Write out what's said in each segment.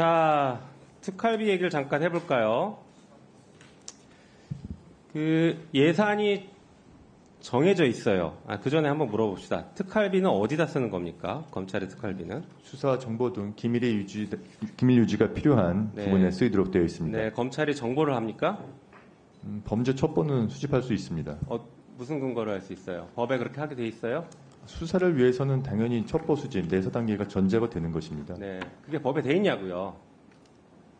자, 특활비 얘기를 잠깐 해볼까요? 그 예산이 정해져 있어요. 아, 그 전에 한번 물어봅시다. 특활비는 어디다 쓰는 겁니까? 검찰의 특활비는? 수사 정보 등 기밀의 유지 기밀 유지가 필요한 네. 부분에 쓰이도록 되어 있습니다. 네, 검찰이 정보를 합니까? 음, 범죄 첩보는 수집할 수 있습니다. 어, 무슨 근거로 할 수 있어요? 법에 그렇게 하게 돼 있어요? 수사를 위해서는 당연히 첩보 수집 내사 단계가 전제가 되는 것입니다. 네, 그게 법에 돼 있냐고요.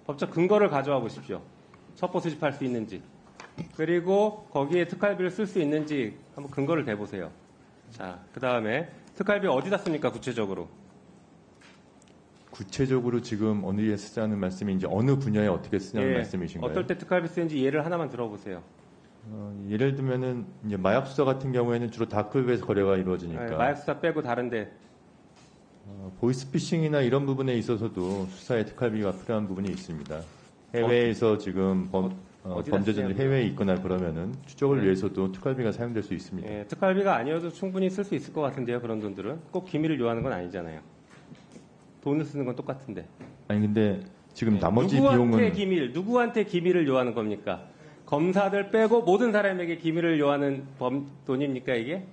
법적 근거를 가져와 보십시오. 첩보 수집할 수 있는지. 그리고 거기에 특활비를 쓸 수 있는지 한번 근거를 대보세요. 자, 그 다음에 특활비 어디다 씁니까, 구체적으로? 구체적으로 지금 어느 에 쓰자는 말씀이 이제 어느 분야에 어떻게 쓰냐는 예, 말씀이신가요? 어떨 때 특활비 쓰는지 예를 하나만 들어보세요. 어, 예를 들면은 이제 마약 수사 같은 경우에는 주로 다크웹에서 거래가 이루어지니까 네, 마약 수사 빼고 다른데 어, 보이스피싱이나 이런 부분에 있어서도 수사에 특활비가 필요한 부분이 있습니다. 해외에서 지금 범, 어, 어디다 범죄자들이? 해외에 있거나 그러면은 추적을 네. 위해서도 특활비가 사용될 수 있습니다. 예, 특활비가 아니어도 충분히 쓸 수 있을 것 같은데요, 그런 돈들은 꼭 기밀을 요하는 건 아니잖아요. 돈을 쓰는 건 똑같은데. 아니 근데 지금 네, 나머지 누구한테 비용은 기밀, 누구한테 기밀을 요하는 겁니까? 검사들 빼고 모든 사람에게 기밀을 요하는 범 돈입니까 이게?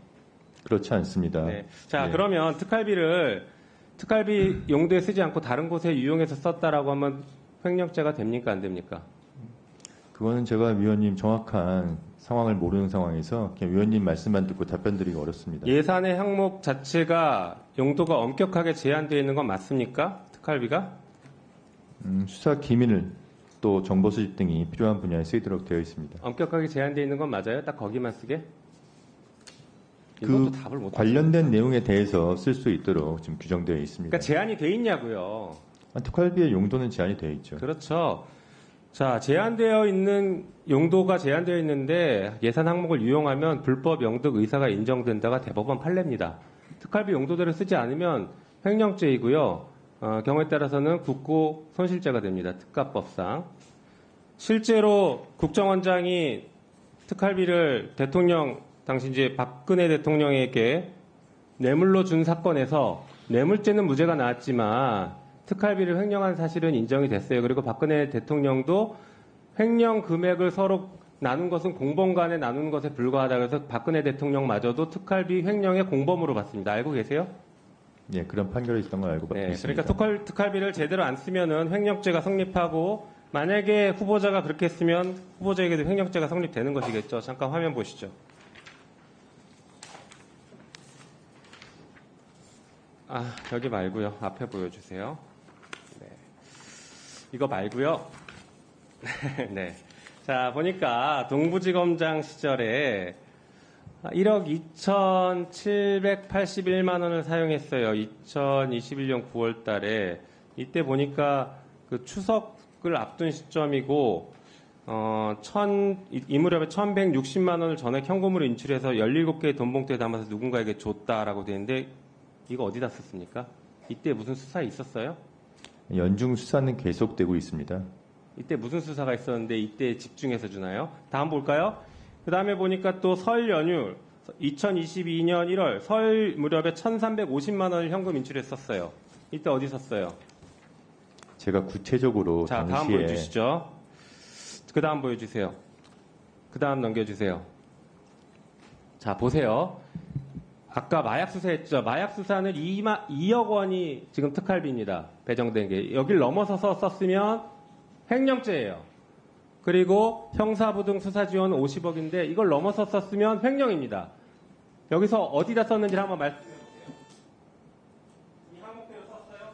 그렇지 않습니다. 네. 자 네. 그러면 특활비를 특활비 용도에 쓰지 않고 다른 곳에 유용해서 썼다라고 하면 횡령죄가 됩니까 안 됩니까? 그거는 제가 위원님 정확한 상황을 모르는 상황에서 그냥 위원님 말씀만 듣고 답변 드리기 어렵습니다. 예산의 항목 자체가 용도가 엄격하게 제한되어 있는 건 맞습니까? 특활비가? 음, 수사 기밀 또 정보 수집 등이 필요한 분야에 쓰이도록 되어 있습니다. 엄격하게 제한되어 있는 건 맞아요? 딱 거기만 쓰게? 그 답을 못. 관련된 내용에 대해서 쓸 수 있도록 지금 규정되어 있습니다. 그러니까 제한이 돼 있냐고요. 아, 특활비의 용도는 제한이 되어 있죠. 그렇죠. 자, 제한되어 있는 용도가 제한되어 있는데 예산 항목을 유용하면 불법 영득 의사가 인정된다가 대법원 판례입니다. 특활비 용도대로 쓰지 않으면 횡령죄이고요. 어, 경우에 따라서는 국고 손실죄가 됩니다. 특가법상. 실제로 국정원장이 특활비를 대통령 당시 이제 박근혜 대통령에게 뇌물로 준 사건에서 뇌물죄는 무죄가 나왔지만 특활비를 횡령한 사실은 인정이 됐어요. 그리고 박근혜 대통령도 횡령 금액을 서로 나눈 것은 공범 간에 나눈 것에 불과하다 그래서 박근혜 대통령마저도 특활비 횡령의 공범으로 봤습니다. 알고 계세요? 예, 그런 판결이 있던 걸 알고 네, 있습니다. 그러니까 특활, 특활비를 제대로 안 쓰면은 횡령죄가 성립하고 만약에 후보자가 그렇게 쓰면 후보자에게도 횡령죄가 성립되는 것이겠죠. 잠깐 화면 보시죠. 아, 여기 말고요. 앞에 보여주세요. 네. 이거 말고요. 네. 자, 보니까 동부지검장 시절에 1억 2,781만 원을 사용했어요. 2021년 9월 달에. 이때 보니까 그 추석 을 앞둔 시점이고, 어, 천, 이- 이 무렵에 1,160만 원을 전액 현금으로 인출해서 17개의 돈 봉투에 담아서 누군가에게 줬다라고 되는데, 이거 어디다 썼습니까? 이때 무슨 수사 있었어요? 연중 수사는 계속되고 있습니다. 이때 무슨 수사가 있었는데 이때 집중해서 주나요? 다음 볼까요? 그 다음에 보니까 또 설 연휴 2022년 1월 설 무렵에 1,350만 원을 현금 인출했었어요. 이때 어디 썼어요? 제가 구체적으로 자, 다음 당시에 보여주시죠. 그 다음 보여주세요. 그 다음 넘겨주세요. 자, 보세요. 아까 마약 수사했죠. 마약 수사는 2마, 2억 원이 지금 특활비입니다. 배정된 게. 여길 넘어서서 썼으면 횡령죄예요. 그리고 형사부등 수사지원 50억인데 이걸 넘어서 썼으면 횡령입니다. 여기서 어디다 썼는지 한번 말씀해 보세요. 이 항목대로 썼어요?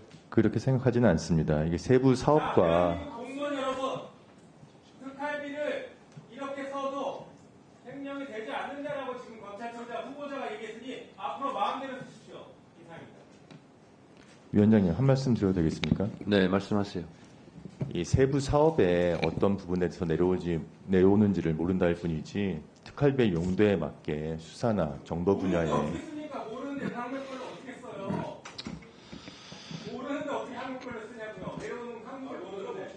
그렇게 생각하지는 않습니다. 이게 세부 자, 사업과 공무원 여러분, 특활비를 이렇게 써도 횡령이 되지 않는다라고 지금 검찰총장 후보자가 얘기했으니 앞으로 마음대로 쓰십시오. 이상입니다. 위원장님 한 말씀 드려도 되겠습니까? 네, 말씀하세요. 이 세부 사업에 어떤 부분에서 내려오지 내려오는지를 모른다 할 뿐이지 특활비의 용도에 맞게 수사나 정보 분야에 있으니까 모르는데별로 어떻게 써요? 모르는데 어떻게 항목별로 쓰냐고요. 내려오는 항목을 모르는데.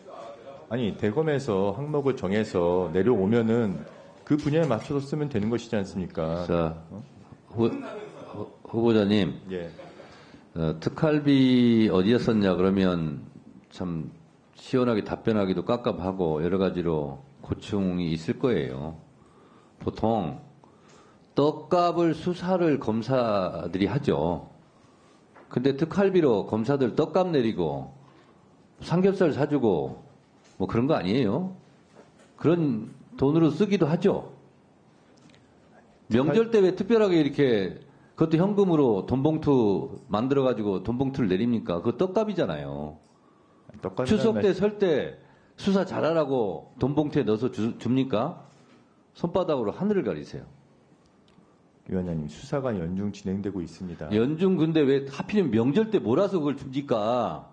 아니 대검에서 항목을 정해서 내려오면은 그 분야에 맞춰서 쓰면 되는 것이지 않습니까? 자, 후, 후- 후보자님, 예. 어, 특활비 어디에 썼냐 그러면 참 시원하게 답변하기도 깝깝하고 여러 가지로 고충이 있을 거예요. 보통 떡값을 수사를 검사들이 하죠. 근데 특활비로 검사들 떡값 내리고 삼겹살 사주고 뭐 그런 거 아니에요? 그런 돈으로 쓰기도 하죠. 명절 때 왜 특별하게 이렇게 그것도 현금으로 돈봉투 만들어가지고 돈봉투를 내립니까? 그거 떡값이잖아요. 추석 말- 때설때 수사 잘하라고 돈봉투에 넣어서 주- 줍니까? 손바닥으로 하늘을 가리세요. 위원장님 수사가 연중 진행되고 있습니다. 연중 근데 왜 하필이면 명절 때 몰아서 그걸 줍니까?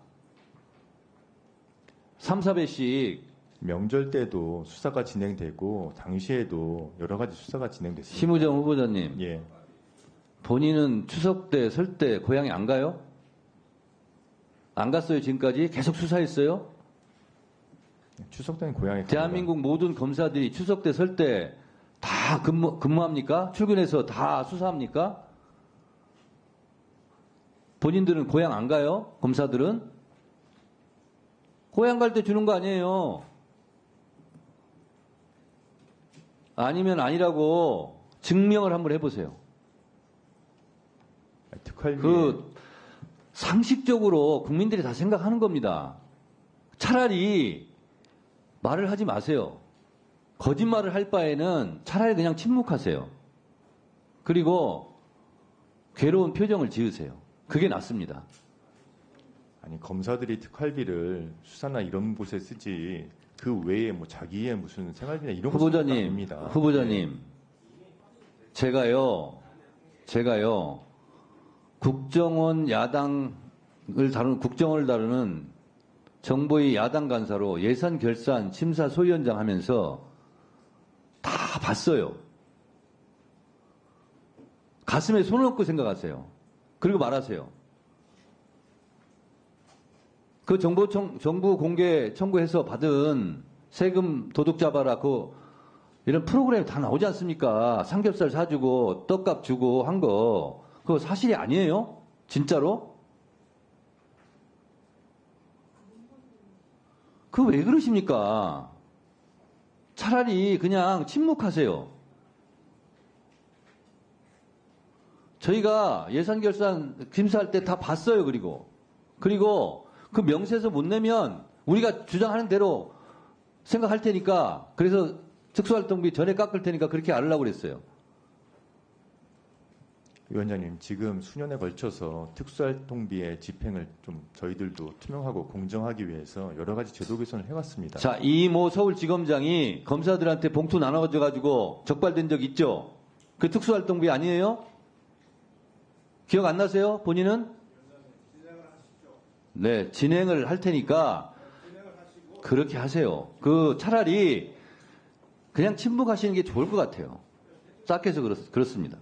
3, 4배씩 명절 때도 수사가 진행되고 당시에도 여러 가지 수사가 진행됐습니다. 심우정 후보자님 예. 본인은 추석 때 설 때 고향에 안 가요? 안 갔어요 지금까지? 계속 수사했어요? 추석 때는 고향에 대한민국 모든 검사들이 추석 때 설 때 다 근무, 근무합니까? 출근해서 다 수사합니까? 본인들은 고향 안 가요? 검사들은? 고향 갈 때 주는 거 아니에요. 아니면 아니라고 증명을 한번 해보세요. 특활비 그 상식적으로 국민들이 다 생각하는 겁니다. 차라리 말을 하지 마세요. 거짓말을 할 바에는 차라리 그냥 침묵하세요. 그리고 괴로운 표정을 지으세요. 그게 낫습니다. 아니 검사들이 특활비를 수사나 이런 곳에 쓰지 그 외에 뭐 자기의 무슨 생활비나 이런 후보자님. 후보자님, 제가요, 제가요, 국정원 야당을 다루는, 국정원을 다루는 정부의 야당 간사로 예산 결산 심사 소위원장 하면서 다 봤어요. 가슴에 손을 얹고 생각하세요. 그리고 말하세요. 그 정보 청, 정부 공개 청구해서 받은 세금 도둑 잡아라 그 이런 프로그램 다 나오지 않습니까? 삼겹살 사주고 떡값 주고 한 거 그거 사실이 아니에요? 진짜로? 그 왜 그러십니까? 차라리 그냥 침묵하세요. 저희가 예산 결산 심사할 때 다 봤어요. 그리고 그리고 그 명세서 못 내면 우리가 주장하는 대로 생각할 테니까 그래서 특수활동비 전에 깎을 테니까 그렇게 알으려고 그랬어요. 위원장님 지금 수년에 걸쳐서 특수활동비의 집행을 좀 저희들도 투명하고 공정하기 위해서 여러 가지 제도 개선을 해왔습니다. 자, 이모 서울지검장이 검사들한테 봉투 나눠줘 가지고 적발된 적 있죠? 그 특수활동비 아니에요? 기억 안 나세요? 본인은? 네, 진행을 할 테니까 그렇게 하세요. 그 차라리 그냥 침묵하시는 게 좋을 것 같아요. 싹해서 그렇, 그렇습니다.